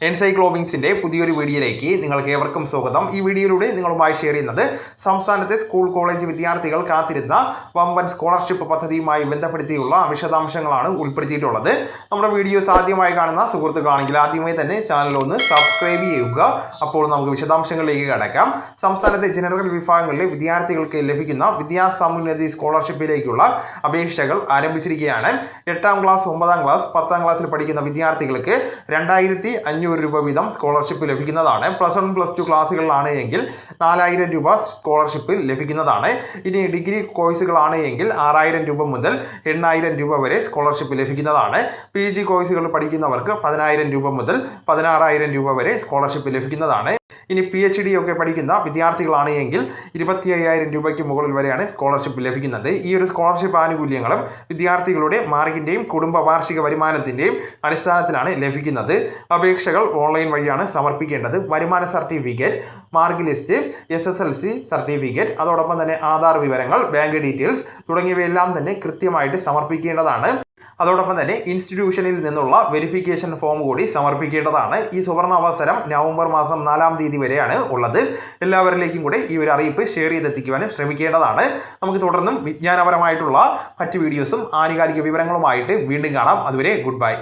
എൻസൈക്ലോബിങ്സിന്റെ പുതിയൊരു വീഡിയോയിലേക്ക് നിങ്ങൾക്ക് ഏവർക്കും സ്വാഗതം. ഈ വീഡിയോയിലൂടെ നിങ്ങളുമായി ഷെയർ ചെയ്യുന്നത് സംസ്ഥാനത്തെ സ്കൂൾ കോളേജ് വിദ്യാർത്ഥികൾ കാത്തിരുന്ന വമ്പൻ സ്കോളർഷിപ്പ് പദ്ധതിയുമായി ബന്ധപ്പെടുത്തിയുള്ള വിശദാംശങ്ങളാണ് ഉൾപ്പെടുത്തിയിട്ടുള്ളത്. നമ്മുടെ വീഡിയോസ് ആദ്യമായി കാണുന്ന സുഹൃത്തുക്കളാണെങ്കിൽ ആദ്യമായി തന്നെ ചാനൽ ഒന്ന് സബ്സ്ക്രൈബ് ചെയ്യുക. അപ്പോൾ നമുക്ക് വിശദാംശങ്ങളിലേക്ക് കടക്കാം. സംസ്ഥാനത്തെ ജനറൽ വിഭാഗങ്ങളിലെ വിദ്യാർത്ഥികൾക്ക് ലഭിക്കുന്ന വിദ്യാസമുന്നതി സ്കോളർഷിപ്പിലേക്കുള്ള അപേക്ഷകൾ ആരംഭിച്ചിരിക്കുകയാണ്. എട്ടാം ക്ലാസ് ഒമ്പതാം ക്ലാസ് പത്താം ക്ലാസ്സിൽ പഠിക്കുന്ന വിദ്യാർത്ഥികൾക്ക് രണ്ടായിരത്തി അഞ്ഞൂറ് രൂപ വീതം സ്കോളർഷിപ്പ് ലഭിക്കുന്നതാണ്. പ്ലസ് വൺ പ്ലസ് ടു ക്ലാസ്സുകളിലാണ് എങ്കിൽ നാലായിരം രൂപ സ്കോളർഷിപ്പ് ലഭിക്കുന്നതാണ്. ഇനി ഡിഗ്രി കോഴ്സുകളാണ് എങ്കിൽ ആറായിരം രൂപ മുതൽ എണ്ണായിരം രൂപ വരെ സ്കോളർഷിപ്പ് ലഭിക്കുന്നതാണ്. പി ജി കോഴ്സുകൾ പഠിക്കുന്നവർക്ക് പതിനായിരം രൂപ മുതൽ പതിനാറായിരം രൂപ വരെ സ്കോളർഷിപ്പ് ലഭിക്കുന്നതാണ്. ഇനി പി എച്ച് ഡി ഒക്കെ പഠിക്കുന്ന വിദ്യാർത്ഥികളാണ് എങ്കിൽ ഇരുപത്തി അയ്യായിരം രൂപയ്ക്ക് മുകളിൽ വരെയാണ് സ്കോളർഷിപ്പ് ലഭിക്കുന്നത്. ഈ ഒരു സ്കോളർഷിപ്പ് ആനുകൂല്യങ്ങളും വിദ്യാർത്ഥികളുടെ മാർക്കിന്റെയും കുടുംബ വാർഷിക വരുമാനത്തിന്റെയും അടിസ്ഥാനത്തിലാണ് ലഭിക്കുന്നത്. അപേക്ഷകൾ ഓൺലൈൻ വഴിയാണ് സമർപ്പിക്കേണ്ടത്. വരുമാന certificate mark list S S L C certificate അതോടൊപ്പം തന്നെ ആധാർ വിവരങ്ങൾ ബാങ്ക് ഡീറ്റെയിൽസ് തുടങ്ങിയവയെല്ലാം തന്നെ കൃത്യമായിട്ട് സമർപ്പിക്കേണ്ടതാണ്. അതോടൊപ്പം തന്നെ ഇൻസ്റ്റിറ്റ്യൂഷനിൽ നിന്നുള്ള വെരിഫിക്കേഷൻ ഫോം കൂടി സമർപ്പിക്കേണ്ടതാണ്. ഈ സുവർണ അവസരം നവംബർ മാസം നാലാം തീയതി വരെയാണ് ഉള്ളത്. എല്ലാവരിലേക്കും കൂടി ഈ ഒരു അറിയിപ്പ് ഷെയർ ചെയ്തെത്തിക്കുവാനും ശ്രമിക്കേണ്ടതാണ്. നമുക്ക് തുടർന്നും വിജ്ഞാനപരമായിട്ടുള്ള മറ്റ് വീഡിയോസും ആനുകാലിക വിവരങ്ങളുമായിട്ട് വീണ്ടും കാണാം. അതുവരെ ഗുഡ് ബൈ